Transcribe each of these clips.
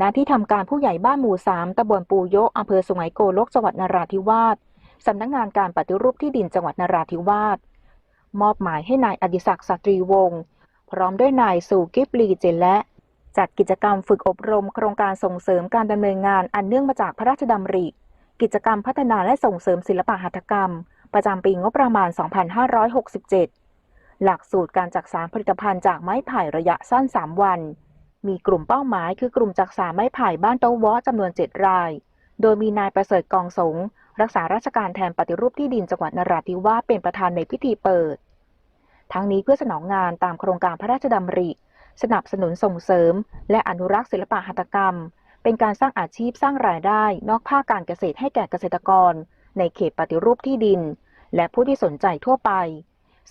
ณที่ทำการผู้ใหญ่บ้านหมู่3ตำบลปูโยอำเภอสุไหงโกลกจังหวัดนราธิวาสสำนักงานการปฏิรูปที่ดินจังหวัดนราธิวาสมอบหมายให้นายอดิศักดิ์สตรีวงศ์พร้อมด้วยนายสูกิบลีเจนและ จัดกิจกรรมฝึกอบรมโครงการส่งเสริมการดำเนินงานอันเนื่องมาจากพระราชดำริ กิจกรรมพัฒนาและส่งเสริมศิลปหัตถกรรม ประจำปีงบประมาณ 2567 หลักสูตรการจักสานผลิตภัณฑ์จากไม้ไผ่ระยะสั้น 3 วัน มีกลุ่มเป้าหมายคือกลุ่มจักสานไม้ไผ่บ้านโตวะจำนวน 7 ราย โดยมีนายประเสริฐกองสงรักษาราชการแทนปฏิรูปที่ดินจังหวัดนราธิวาสเป็นประธานในพิธีเปิด ทั้งนี้เพื่อสนองงานตามโครงการพระราชดำริ สนับสนุนส่งเสริม และอนุรักษ์ศิลปหัตถกรรม เป็นการสร้างอาชีพสร้างรายได้ นอกภาคการเกษตรให้แก่เกษตรกร ในเขตปฏิรูปที่ดิน และผู้ที่สนใจทั่วไป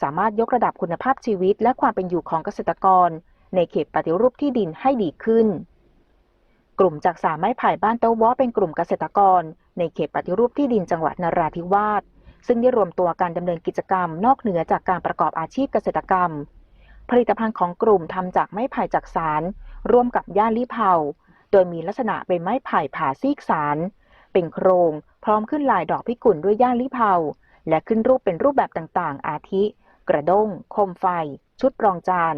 สามารถยกระดับคุณภาพชีวิต และความเป็นอยู่ของเกษตรกร ในเขตปฏิรูปที่ดินให้ดีขึ้น กลุ่มจากสามไม้ไผ่บ้านเต้าวอเป็นกลุ่มเกษตรกร ในเขตปฏิรูปที่ดินจังหวัดนราธิวาสซึ่งได้รวมตัวการดำเนินกิจกรรม นอกเหนือจากการประกอบอาชีพเกษตรกรรม ผลิตภัณฑ์ของกลุ่มทำจากไม้ไผ่จักสาร ร่วมกับย่าลิเผาโดยมีลักษณะเป็นไม้ไผ่ผ่าซีกสารเป็นโครงพร้อมขึ้นลายดอกพิกุลด้วยย่าลิเผาและขึ้นรูปเป็นรูปแบบต่างๆ อาทิ กระด้ง โคมไฟ ชุดรองจาน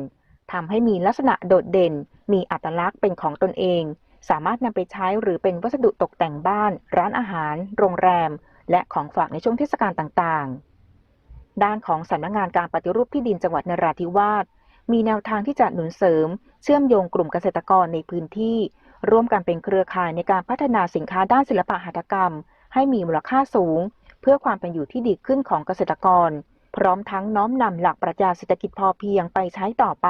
ทำให้มีลักษณะโดดเด่น มีอัตลักษณ์เป็นของตนเอง สามารถนำไปใช้หรือเป็นวัสดุตกแต่งบ้าน ร้านอาหาร โรงแรม และของฝากในช่วงเทศกาลต่างๆ ด้านของสำนักงานการปฏิรูปที่ดินจังหวัดนราธิวาสมีแนวทางที่จะหนุนเสริม เชื่อมโยงกลุ่มเกษตรกรในพื้นที่ ร่วมกันเป็นเครือข่ายในการพัฒนาสินค้าด้านศิลปหัตถกรรม ให้มีมูลค่าสูง เพื่อความเป็นอยู่ที่ดีขึ้นของเกษตรกร พร้อมทั้งน้อมนำหลักปรัชญาเศรษฐกิจพอเพียงไปใช้ต่อไป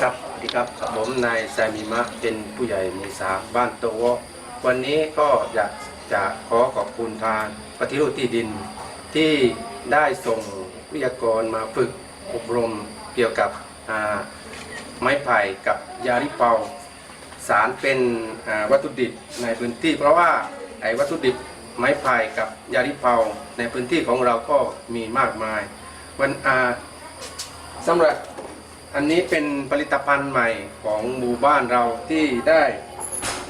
ครับสวัสดีครับผมนายไซมิมะเป็นผู้ใหญ่หมู่สามบ้านโตวะวันนี้ก็อยากจะขอขอบคุณทางปฏิรูปที่ดิน ที่ได้ส่งวิทยากรมาฝึกอบรมเกี่ยวกับไม้ไผ่กับยาริเปา สารเป็นวัตถุดิบในพื้นที่ เพราะว่าไอ้วัตถุดิบไม้ไผ่กับยาริเปาในพื้นที่ของเราก็มีมากมายวันอาสำหรับอันนี้เป็นผลิตภัณฑ์ใหม่ของหมู่บ้านเราที่ได้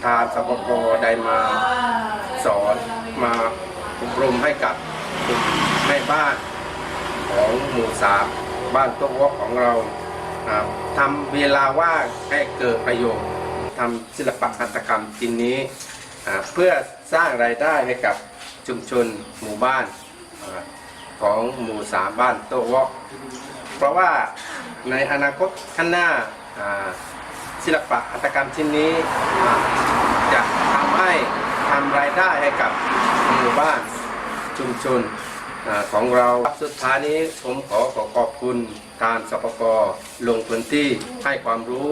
ทางสปปได้มาสอนมาอบรมให้กับกลุ่มแม่บ้านของหมู่สามบ้านโต๊ะวอกของเราอ่าทำเวลาว่างให้เกิดประโยชน์ ทำศิลปะหัตถกรรมชิ้นนี้เพื่อสร้างรายได้ให้กับชุมชนหมู่บ้านอของหมู่สามบ้านโต๊ะวอกเพราะว่าในอนาคตข้างหน้าศิลปะหัตถกรรมชิ้นนี้จะทำให้ทำรายได้ให้กับหมู่บ้านชุมชนอของเราสุดท้ายนี้ผมขอขอขอบคุณทางสปกลงพื้นที่ให้ความรู้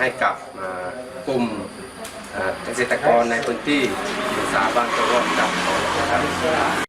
ให้กับอ่ากลุ่มเกษตรกรในพื้นที่หมู่สาบ้านตะวันจับของนะครับ